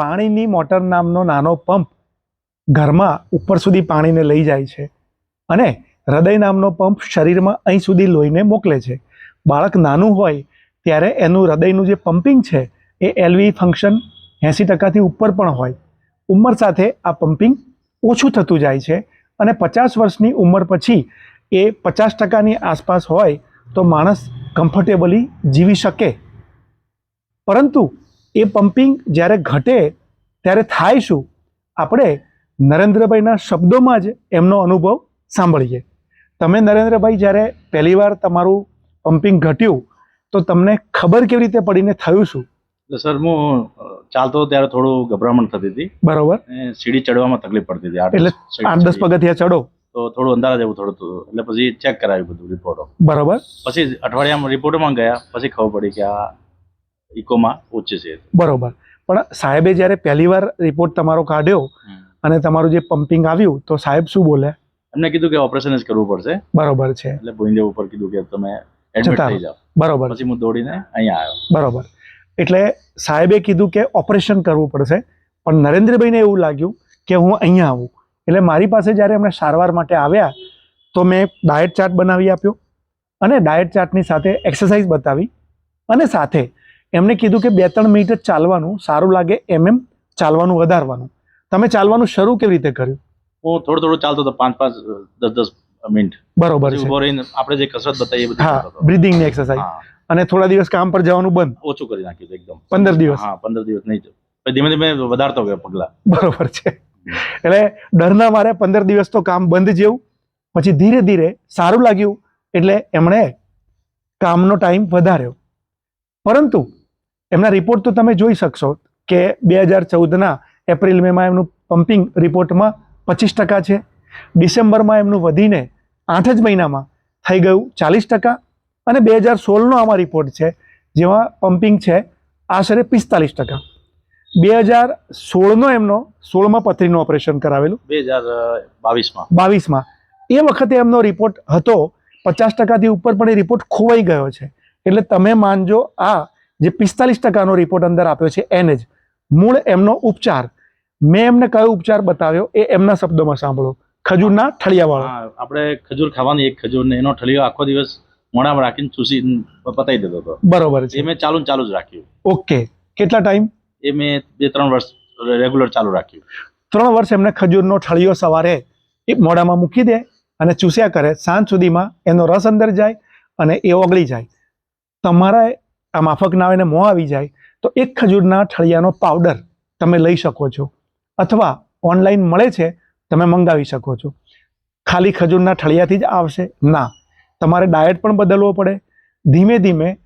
પાણીની મોટર નામનો નાનો પંપ ઘરમાં ઉપર સુધી પાણીને લઈ જાય છે અને હૃદય નામનો પંપ શરીરમાં અહીં સુધી લોહીને મોકલે છે. બાળક નાનું હોય ત્યારે એનું હૃદયનું જે પમ્પિંગ છે એ એલવી ફંક્શન એંસી ટકાથી ઉપર પણ હોય. ઉંમર સાથે આ પમ્પિંગ ઓછું થતું જાય છે અને પચાસ વર્ષની ઉંમર પછી એ પચાસ ટકાની આસપાસ હોય તો માણસ કમ્ફર્ટેબલી જીવી શકે. પરંતુ એ પમ્પિંગ જ્યારે ઘટે ત્યારે થાય શું? આપણે નરેન્દ્રભાઈના શબ્દોમાં જ એમનો અનુભવ સાંભળીએ. તમે નરેન્દ્રભાઈ જ્યારે પહેલીવાર તમારું પમ્પિંગ ઘટ્યું તો તમને ખબર કેવી રીતે પડીને થયું શું? સર હું ચાલતો ત્યારે થોડું ગભરામણ થતી હતી. બરોબર. સીડી ચડવામાં તકલીફ પડતી હતી એટલે આઠ દસ. પગથિયા ચડો. તો થોડું અંધારા જેવું થોડું હતું. એટલે પછી ચેક કરાવ્યું બધું રિપોર્ટો બરોબર. પછી અઠવાડિયામાં રિપોર્ટમાં ગયા પછી ખબર પડી કે આ ઇકોમાં ઉચ્ચ છે. બરોબર. પણ સાહેબે જ્યારે પહેલીવાર રિપોર્ટ તમારો કાઢ્યો અને તમારું જે પમ્પિંગ આવ્યું તો સાહેબ શું બોલે? એમને કીધું કે ઓપરેશન જ કરવું પડશે. બરોબર છે. એટલે ભોઈંદે ઉપર કીધું કે તમે એડમિટ થઈ જાઓ. બરોબર. પછી હું દોડીને અહીંયા આવ્યો. બરોબર. એટલે સાહેબે કીધું કે ઓપરેશન કરવું પડશે પણ નરેન્દ્રભાઈને એવું લાગ્યું કે હું અહીંયા આવું. એટલે મારી પાસે જ્યારે એમણે સારવાર માટે આવ્યા તો મેં ડાયટ ચાર્ટ બનાવી આપ્યો અને ડાયટ ચાર્ટની સાથે એક્સરસાઇઝ બતાવી અને સાથે એમને કીધું કે બે ત્રણ મિનિટ જ ચાલવાનું સારું લાગે એમ એમ ચાલવાનું વધારવાનું. તમે ચાલવાનું શરૂ કેવી રીતે કર્યું? હું થોડું થોડું ચાલતો હતો પાંચ પાંચ દસ દસ મિનિટ. બરોબર આપણે જે કસરત બતાવીએ એ હા બ્રિધિંગની એક્સરસાઇઝ અને થોડા દિવસ કામ પર જવાનું બંધ? ઓછું કરી નાખ્યું એકદમ. પંદર દિવસ? હા પંદર દિવસ નહીં. ધીમે ધીમે વધારતો ગયો પગલા. બરોબર છે. એટલે ડરના મારે પંદર દિવસ તો કામ બંધ જેવું. પછી ધીરે ધીરે સારું લાગ્યું એટલે એમણે કામનો ટાઈમ વધાર્યો. પરંતુ એમના રિપોર્ટ તો તમે જોઈ શકશો કે બે હજાર ચૌદના એપ્રિલ મેમાં એમનું પમ્પિંગ રિપોર્ટમાં પચીસ ટકા છે. ડિસેમ્બરમાં એમનું વધીને આઠ જ મહિનામાં થઈ ગયું ચાલીસ ટકા અને બે હજાર સોળનો આમાં રિપોર્ટ છે જેમાં પમ્પિંગ છે આશરે પિસ્તાલીસ ટકા. બે હજાર સોળનો એમનો સોળમાં પથરીનું ઓપરેશન કરાવેલું. બે હજાર બાવીસમાં. બાવીસમાં. એ વખતે એમનો રિપોર્ટ હતો પચાસ ટકાથી ઉપર પણ એ રિપોર્ટ ખોવાઈ ગયો છે. એટલે તમે માનજો આ જે પિસ્તાલીસ ટકાનો રિપોર્ટ અંદર આપ્યો છે એને જ. મૂળ એમનો ઉપચાર. મેં એમને કયો ઉપચાર બતાવ્યો એ એમના શબ્દોમાં સાંભળો. ખજૂરના ઠળિયાવાળો. આપણે ખજૂર ખાવાની એક ખજૂર ને એનો ઠળિયો આખો દિવસ મોઢામાં રાખીને ચૂસી પતાવી દેતો હતો. બરોબર એ છે મેં ચાલુ ચાલુ જ રાખ્યું. ઓકે. કેટલા ટાઈમ? એ મેં બે ત્રણ વર્ષ રેગ્યુલર ચાલુ રાખ્યું. ત્રણ વર્ષ એમને ખજૂરનો ઠળિયો સવારે એ મોઢામાં મૂકી દે અને ચૂસ્યા કરે. સાંજ સુધીમાં એનો રસ અંદર જાય અને એ ઓગળી જાય. તમારા આ માફક ના આવે મોં આવી જાય, તો એક ખજૂરના ઠળિયાનો પાવડર તમે લઈ શકો છો. અથવા ઓનલાઈન મળે છે, તમે મંગાવી શકો છો. ખાલી ખજૂરના ઠળિયાથી જ આવશે? ના. તમારે ડાયટ પણ બદલવો પડે. ધીમે ધીમે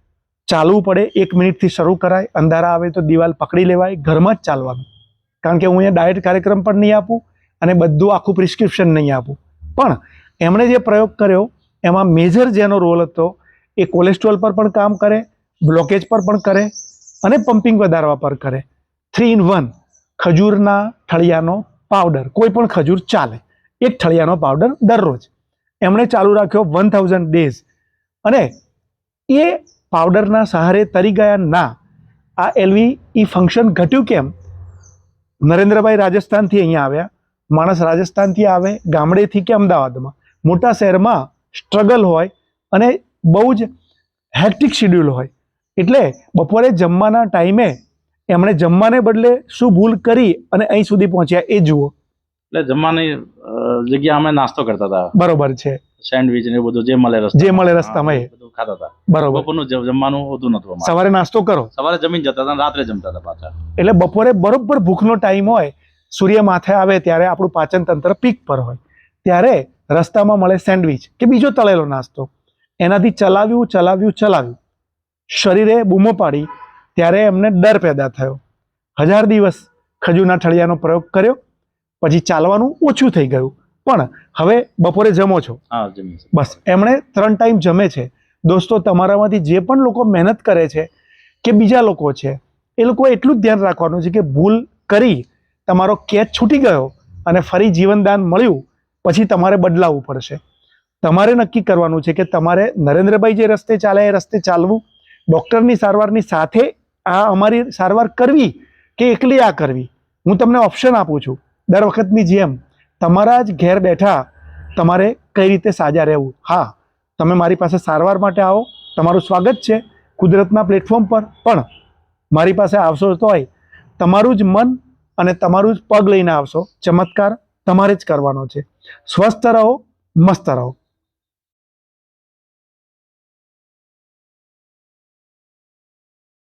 ચાલવું પડે. એક મિનિટથી શરૂ કરાય. અંધારા આવે તો દિવાલ પકડી લેવાય. ઘરમાં જ ચાલવાનું. કારણ કે હું અહીંયા ડાયટ કાર્યક્રમ પણ નહીં આપું અને બધું આખું પ્રિસ્ક્રિપ્શન નહીં આપું. પણ એમણે જે પ્રયોગ કર્યો, એમાં મેજર જેનો રોલ હતો, એ કોલેસ્ટ્રોલ પર પણ કામ કરે બ્લોકેજ પર પણ કરે અને પમ્પિંગ વધારવા પર કરે. થ્રી ઇન વન ખજૂરના ઠળિયાનો પાવડર કોઈ પણ ખજૂર ચાલે. એક ઠળિયાનો પાવડર દરરોજ. એમણે ચાલુ રાખ્યો વન થાઉઝન્ડ ડેઝ અને એ પાવડરના સહારે તરી ગયા ના. આ એલવી ઈ ફંક્શન ઘટ્યું કેમ? નરેન્દ્રભાઈ રાજસ્થાનથી અહીંયા આવ્યા. માણસ રાજસ્થાનથી આવે, ગામડેથી કે અમદાવાદમાં? મોટા શહેરમાં સ્ટ્રગલ હોય અને બહુ જ હેક્ટિક શિડ્યુલ હોય. એટલે બપોરે જમવાના ટાઈમે એમણે જમવાને બદલે શું ભૂલ કરી અને અહીં સુધી પહોંચ્યા એ જુઓ. એટલે જમવાની જગ્યા અમે નાસ્તો કરતા હતા. બરોબર છે. સેન્ડવિચ ને બધું જે મળે રસ્તા જે મળે રસ્તામાં એ. બધું ખાતા હતા. બરોબર. બપોરનું જમવાનું હોતું નતું સવારે નાસ્તો કરો. સવારે જમીન જતા હતા રાત્રે જમતા હતા પાછા. એટલે બપોરે બરોબર ભૂખનો ટાઈમ હોય સૂર્ય માથે આવે ત્યારે આપણું પાચન તંત્ર પીક પર હોય. ત્યારે રસ્તામાં મળે સેન્ડવિચ કે બીજો તળેલો નાસ્તો. એનાથી ચલાવ્યું ચલાવ્યું ચલાવ્યું. શરીરે બૂમો પાડી ત્યારે એમને ડર પેદા થયો. હજાર દિવસ ખજૂરના ઠળિયાનો પ્રયોગ કર્યો પછી ચાલવાનું ઓછું થઈ ગયું. પણ હવે બપોરે જમો છો. બસ એમણે ત્રણ ટાઈમ જમે છે. દોસ્તો તમારામાંથી જે પણ લોકો મહેનત કરે છે કે બીજા લોકો છે એ લોકો એટલું જ ધ્યાન રાખવાનું છે કે ભૂલ કરી તમારો કેચ છૂટી ગયો અને ફરી જીવનદાન મળ્યું પછી તમારે બદલાવવું પડશે. તમારે નક્કી કરવાનું છે કે તમારે નરેન્દ્રભાઈ જે રસ્તે ચાલે એ રસ્તે ચાલવું. ડૉક્ટરની સારવારની સાથે આ અમારી સારવાર કરવી કે એકલી આ કરવી? હું તમને ઓપ્શન આપું છું. દર વખતની જેમ તમારા જ ઘેર બેઠા તમારે કઈ રીતે સાજા રહેવું? હા, તમે મારી પાસે સારવાર માટે આવો. તમારું સ્વાગત છે કુદરતના પ્લેટફોર્મ પર. પણ મારી પાસે આવશો તોય તમારું જ મન અને તમારું જ પગ લઈને આવશો. ચમત્કાર તમારે જ કરવાનો છે. સ્વસ્થ રહો, મસ્ત રહો.